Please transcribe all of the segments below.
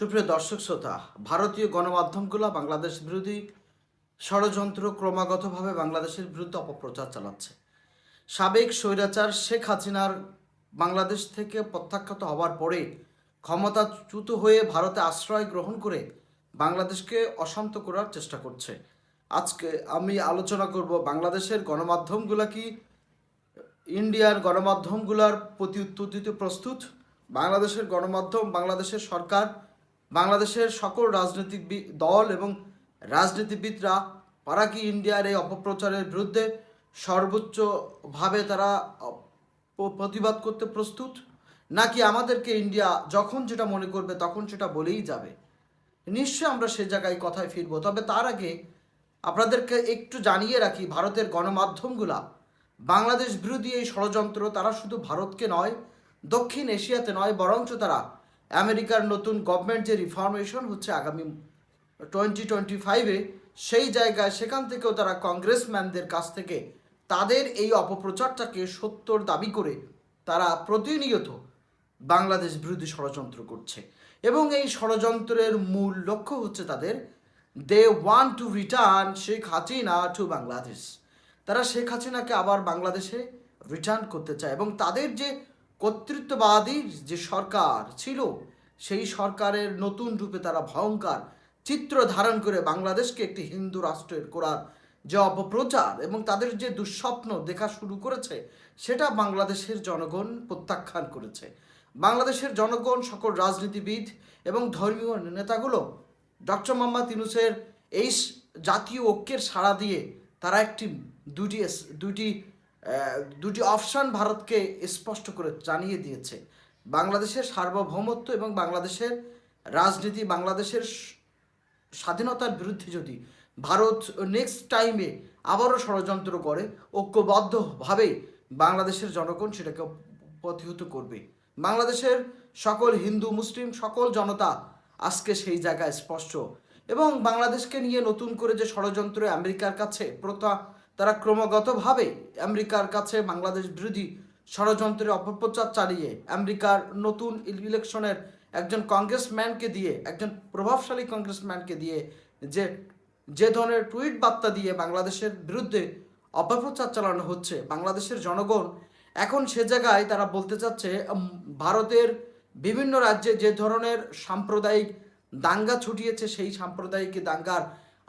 সুপ্রিয় দর্শক শ্রোতা, ভারতীয় গণমাধ্যমগুলো বাংলাদেশ বিরোধী ষড়যন্ত্র ক্রমাগতভাবে বাংলাদেশের বিরুদ্ধে অপপ্রচার চালাচ্ছে। সাবেক স্বৈরাচার শেখ হাসিনার বাংলাদেশ থেকে প্রত্যাখ্যাত হওয়ার পরে ক্ষমতাচ্যুত হয়ে ভারতে আশ্রয় গ্রহণ করে বাংলাদেশকে অশান্ত করার চেষ্টা করছে। আজকে আমি আলোচনা করব বাংলাদেশের গণমাধ্যমগুলো কি? ইন্ডিয়ার গণমাধ্যমগুলোর প্রতি উত্তর দিতে প্রস্তুত? বাংলাদেশের গণমাধ্যম, বাংলাদেশের সরকার বাংলাদেশের সকল রাজনৈতিক দল এবং রাজনীতিবিদরা তারা কি ইন্ডিয়ার এই অপপ্রচারের বিরুদ্ধে সর্বোচ্চভাবে তারা প্রতিবাদ করতে প্রস্তুত? নাকি আমাদেরকে ইন্ডিয়া যখন যেটা মনে করবে তখন সেটা বলেই যাবে? নিশ্চয়ই আমরা সে জায়গায় কথায় ফিরবো, তবে তার আগে আপনাদেরকে একটু জানিয়ে রাখি, ভারতের গণমাধ্যমগুলা, বাংলাদেশ বিরোধী এই ষড়যন্ত্র তারা শুধু ভারতকে নয়, দক্ষিণ এশিয়াতে নয়, বরঞ্চ তারা আমেরিকার নতুন গভর্নমেন্ট যে রিফর্মেশন হচ্ছে আগামী টোয়েন্টি টোয়েন্টি ফাইভে সেই জায়গায় সেখান থেকেও তারা কংগ্রেসম্যানদের কাছ থেকে তাদের এই অপপ্রচারটাকে সত্যর দাবি করে তারা প্রতিনিয়ত বাংলাদেশ বিরোধী ষড়যন্ত্র করছে। এবং এই ষড়যন্ত্রের মূল লক্ষ্য হচ্ছে তাদের they want to return Sheikh Hasina to Bangladesh. তারা শেখ হাসিনাকে আবার বাংলাদেশে রিটার্ন করতে চায় এবং তাদের যে কর্তৃত্ববাদী যে সরকার ছিল, সেই সরকারের নতুন রূপে তারা ভয়ঙ্কর চিত্র ধারণ করে বাংলাদেশকে একটি হিন্দু রাষ্ট্রের করার যে অপপ্রচার এবং তাদের যে দুঃস্বপ্ন দেখা শুরু করেছে, সেটা বাংলাদেশের জনগণ প্রত্যাখ্যান করেছে। বাংলাদেশের জনগণ, সকল রাজনীতিবিদ এবং ধর্মীয় নেতাগুলো, ডক্টর মোহাম্মদ ইউনুসের এই জাতীয় ঐক্যের সাড়া দিয়ে তারা একটি দুটি দুটি দুটি অপশান ভারতকে স্পষ্ট করে জানিয়ে দিয়েছে। বাংলাদেশের সার্বভৌমত্ব এবং বাংলাদেশের রাজনীতি, বাংলাদেশের স্বাধীনতার বিরুদ্ধে যদি ভারত নেক্সট টাইমে আবারও ষড়যন্ত্র করে ঐক্যবদ্ধভাবে বাংলাদেশের জনগণ সেটাকে প্রতিহত করবে। বাংলাদেশের সকল হিন্দু, মুসলিম, সকল জনতা আজকে সেই জায়গায় স্পষ্ট। এবং বাংলাদেশকে নিয়ে নতুন করে যে ষড়যন্ত্র আমেরিকার কাছে প্রথা তারা ক্রমাগতভাবে আমেরিকার কাছে বাংলাদেশ বিরোধী ষড়যন্ত্রের অপপ্রচার চালিয়ে আমেরিকার নতুন ইলেকশনের একজন কংগ্রেসম্যানকে দিয়ে, একজন প্রভাবশালী কংগ্রেসম্যানকে দিয়ে যে যে ধরনের টুইট বার্তা দিয়ে বাংলাদেশের বিরুদ্ধে অপপ্রচার চালানো হচ্ছে, বাংলাদেশের জনগণ এখন সে জায়গায় তারা বলতে চাচ্ছে ভারতের বিভিন্ন রাজ্যে যে ধরনের সাম্প্রদায়িক দাঙ্গা ছুটিয়েছে সেই সাম্প্রদায়িক দাঙ্গার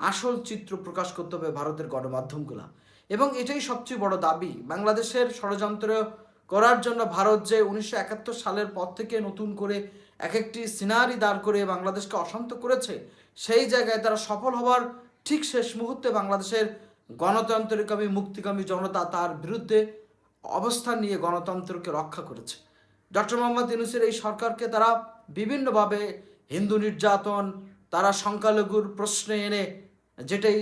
আসল চিত্র প্রকাশ করতে হবে ভারতের গণমাধ্যমগুলা। এবং এটাই সবচেয়ে বড় দাবি। বাংলাদেশের ষড়যন্ত্র করার জন্য ভারত যে উনিশশো একাত্তর সালের পর থেকে নতুন করে এক একটি সিনারি দাঁড় করে বাংলাদেশকে অশান্ত করেছে, সেই জায়গায় তারা সফল হওয়ার ঠিক শেষ মুহূর্তে বাংলাদেশের গণতন্ত্রকামী মুক্তিকামী জনতা তার বিরুদ্ধে অবস্থান নিয়ে গণতন্ত্রকে রক্ষা করেছে। ডক্টর মোহাম্মদ ইউনুসের এই সরকারকে তারা বিভিন্নভাবে হিন্দু নির্যাতন, তারা সংখ্যালঘুর প্রশ্নে এনে যেটাই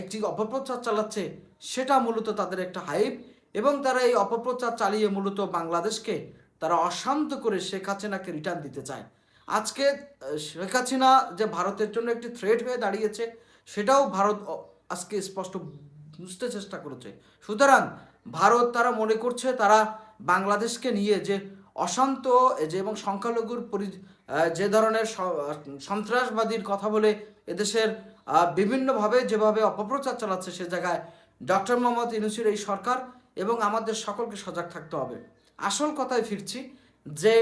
একটি অপপ্রচার চালাচ্ছে, সেটা মূলত তাদের একটা হাইপ এবং তারা এই অপপ্রচার চালিয়ে মূলত বাংলাদেশকে তারা অশান্ত করে শেখ হাসিনাকে রিটার্ন দিতে চায়। আজকে শেখ হাসিনা যে ভারতের জন্য একটি থ্রেট হয়ে দাঁড়িয়েছে, সেটাও ভারত আজকে স্পষ্ট বুঝতে চেষ্টা করেছে। সুতরাং ভারত তারা মনে করছে তারা বাংলাদেশকে নিয়ে যে অশান্ত যে এবং সংখ্যালঘুর পরি যে ধরনের সন্ত্রাসবাদীর কথা বলে এদেশের বিভিন্নভাবে যেভাবে অপপ্রচার চালাচ্ছে সে জায়গায় ডক্টর মোহাম্মদ ইউনুসের এই সরকার এবং আমাদের সকলকে সজাগ থাকতে হবে। আসল কথায় ফিরছি যে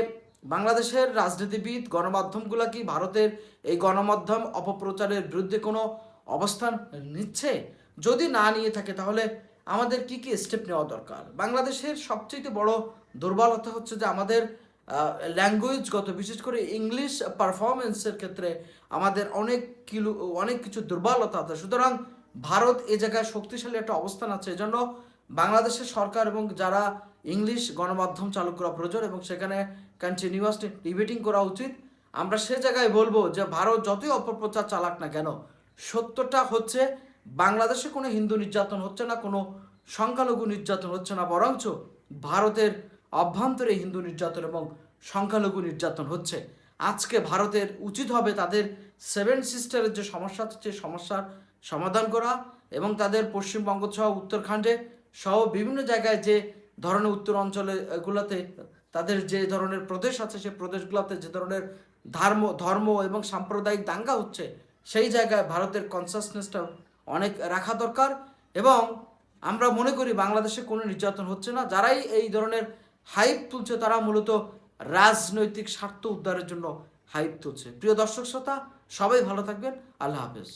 বাংলাদেশের রাজনীতিবিদ, গণমাধ্যমগুলো কি ভারতের এই গণমাধ্যম অপপ্রচারের বিরুদ্ধে কোনো অবস্থান নিচ্ছে? যদি না নিয়ে থাকে, তাহলে আমাদের কি কি স্টেপ নেওয়া দরকার? বাংলাদেশের সবচেয়ে বড় দুর্বলতা হচ্ছে যে আমাদের ল্যাঙ্গুয়েজগত বিশেষ করে ইংলিশ পারফরমেন্সের ক্ষেত্রে আমাদের অনেক কিলো, অনেক কিছু দুর্বলতা আছে। সুতরাং ভারত এ জায়গায় শক্তিশালী একটা অবস্থান আছে। এজন্য বাংলাদেশের সরকার এবং যারা ইংলিশ গণমাধ্যম চালু করা প্রয়োজন এবং সেখানে কন্টিনিউয়াসলি ডিবেটিং করা উচিত, আমরা সে জায়গায় বলব যে ভারত যতই অপপ্রচার চালাক না কেন, সত্যটা হচ্ছে বাংলাদেশে কোনো হিন্দু নির্যাতন হচ্ছে না, কোনো সংখ্যালঘু নির্যাতন হচ্ছে না, বরঞ্চ ভারতের অভ্যন্তরে হিন্দু নির্যাতন এবং সংখ্যালঘু নির্যাতন হচ্ছে। আজকে ভারতের উচিত হবে তাদের সেভেন সিস্টারের যে সমস্যা হচ্ছে সমস্যার সমাধান করা এবং তাদের পশ্চিমবঙ্গ সহ উত্তরাখণ্ডে সহ বিভিন্ন জায়গায় যে ধরনের উত্তর অঞ্চলে এগুলোতে তাদের যে ধরনের প্রদেশ আছে, সেই প্রদেশগুলোতে যে ধরনের ধর্ম ধর্ম এবং সাম্প্রদায়িক দাঙ্গা হচ্ছে, সেই জায়গায় ভারতের কনসাসনেসটা অনেক রাখা দরকার এবং আমরা মনে করি বাংলাদেশে কোনো নির্যাতন হচ্ছে না। যারাই এই ধরনের হাইপ তুলছে তারা মূলত রাজনৈতিক স্বার্থ উদ্ধারের জন্য হাইপ তুলছে। প্রিয় দর্শক শ্রোতা, সবাই ভালো থাকবেন। আল্লাহ হাফেজ।